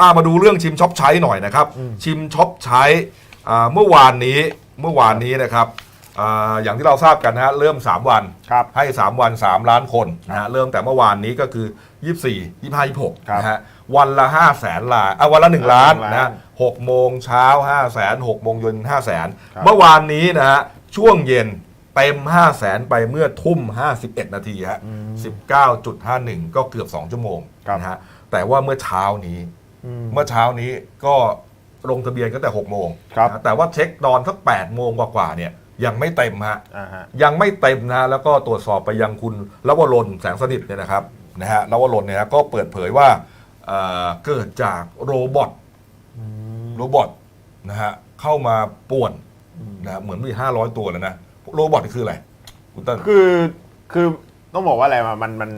อ่ามาดูเรื่องชิมช็อปใช้หน่อยนะครับ ชิมช็อปใช้อ่าเมื่อวานนี้เมื่อวานนี้นะครับอ่าอย่างที่เราทราบกันนะฮะเริ่ม 3 วันครับ ให้ 3 วัน 3 ล้านคนนะฮะเริ่มแต่เมื่อวานนี้ก็คือ 24 25 26ครับนะฮะวันละ 5 0 0แสนลายอะวันละ 1 ล้านหนึ่งล้านนะฮะ6โมงเช้า5 0 0แสน6โมงเย็น5 0 0แสนครับ เมื่อวานนี้นะฮะช่วงเย็นเต็ม 5 0 0แสนไปเมื่อทุ่ม 51 นาทีฮะ19.51 ก็เกือบ 2 ชั่วโมงครับนะฮะแต่ว่าเมื่อเช้านี้ เมื่อเช้านี้ก็ลงทะเบียนก็แต่6โมงครับนะแต่ว่าเช็คตอนสัก8โมงกว่าๆเนี่ยยังไม่เต็มฮะ อ่าฮะ ยังไม่เต็มนะฮะแล้วก็ตรวจสอบไปยังคุณลวรนแสงสนิทเนี่ยนะครับนะฮะลวรนเนี่ยนะก็เปิดเผยว่าเอ่อเกิดจากโรบอทโรบอทนะฮะเข้ามาป่วนนะฮะเหมือนมี 500 ตัวแล้วนะ โรบอทคืออะไรคุณเต้น คือคือต้องบอกว่าอะไรมามันมัน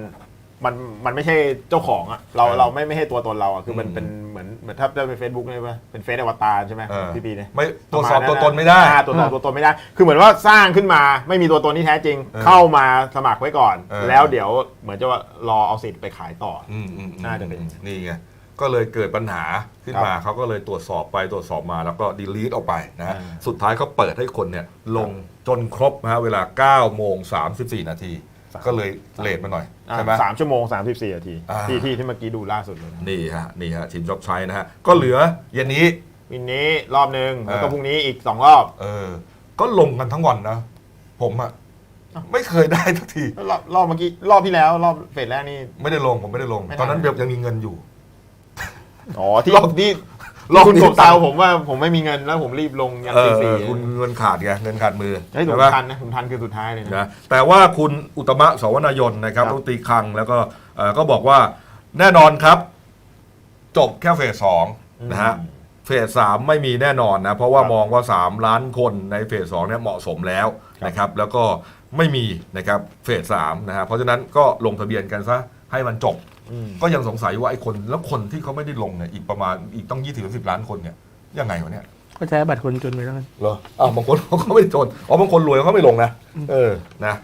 มันมันไม่ใช่เจ้าของอะเราเออเราไม่ไม่ใช่ตัวตนเราอะคือมันอืมเป็นเหมือนเหมือนถ้าจะเป็นเฟซบุ๊กเนี่ยป่ะเป็นเฟซอวตารใช่ไหมเออ พี่ปีเนี่ย ไม่ตรวจสอบปะาณตัวตนไม่ได้ อ่าตรวจสอบตัวตนไม่ได้ คือเหมือนว่าสร้างขึ้นมาไม่มีตัวตนที่แท้จริง เออเข้ามาสมัครไว้ก่อน เออ แล้วเดี๋ยวเหมือนจะว่ารอเอาสิทธิ์ไปขายต่ออืมอืมอืมน่าจะเป็นนี่ไงก็เลยเกิดปัญหาขึ้นมาเขาก็เลยตรวจสอบไปตรวจสอบมาแล้วก็ดีลีทออกไปนะฮะอ่าสุดท้ายก็เปิดให้คนเนี่ยลงจนครบนะฮะเวลา9โมง34 นาที ก็เลยเลทมาหน่อยอ่าใช่ไหมสามชั่วโมงสามสิบสี่นาทีอ่าที่ที่ที่เมื่อกี้ดูล่าสุดเลยนะนี่ฮะนี่ฮะทีมช็อปใช้นะฮะก็เหลือเย็นนี้วันนี้รอบหนึ่งแล้วก็เออพรุ่งนี้อีกสองรอบเออก็ลงกันทั้งวันนะ ผมอะไม่เคยได้ทักทีแล้วรอบรอบเมื่อกี้รอบที่แล้ว รอบเฟสแรกนี่ไม่ได้ลงผมไม่ได้ลงไม่ได้ตอนนั้นเบลยังมีเงินอยู่อ๋อที่รอบที่ รอบคุณนี้ผมแซวผมว่าผมไม่มีเงินแล้วผมรีบลงยันเอตีอสี่คุณเงินขาดไงเงินขาดมือให้ผมใช่ปะทันนะผมทันคือสุดท้ายเลยนะนะแต่ว่าคุณอุตมะสวนายนนะครับครับรัฐมนตรีคลังแล้วก็เอ่อก็บอกว่าแน่นอนครับ จบแค่เฟสสองนะฮะเฟสสามไม่มีแน่นอนนะเพราะว่าครับมองว่า 3 ล้านคนในเฟสสองเนี่ยเหมาะสมแล้วครับนะครับ แล้วก็ไม่มีนะครับเฟสสามนะฮะเพราะฉะนั้นก็ลงทะเบียนกันซะ ให้มันจบ อืมก็ยังสงสัยว่าไอ้คนแล้วคนที่เขาไม่ได้ลงเนี่ยอีกประมาณอีกต้องยี่สิบสิบล้านคนเนี่ยยังไงวะเนี่ยก็ใช้บัตรคนจนไปแล้วกัน เหรออ้าวบางคนเขาไม่ได้จนอ๋อบางคนรวยเขาไม่ลงนะเออนะ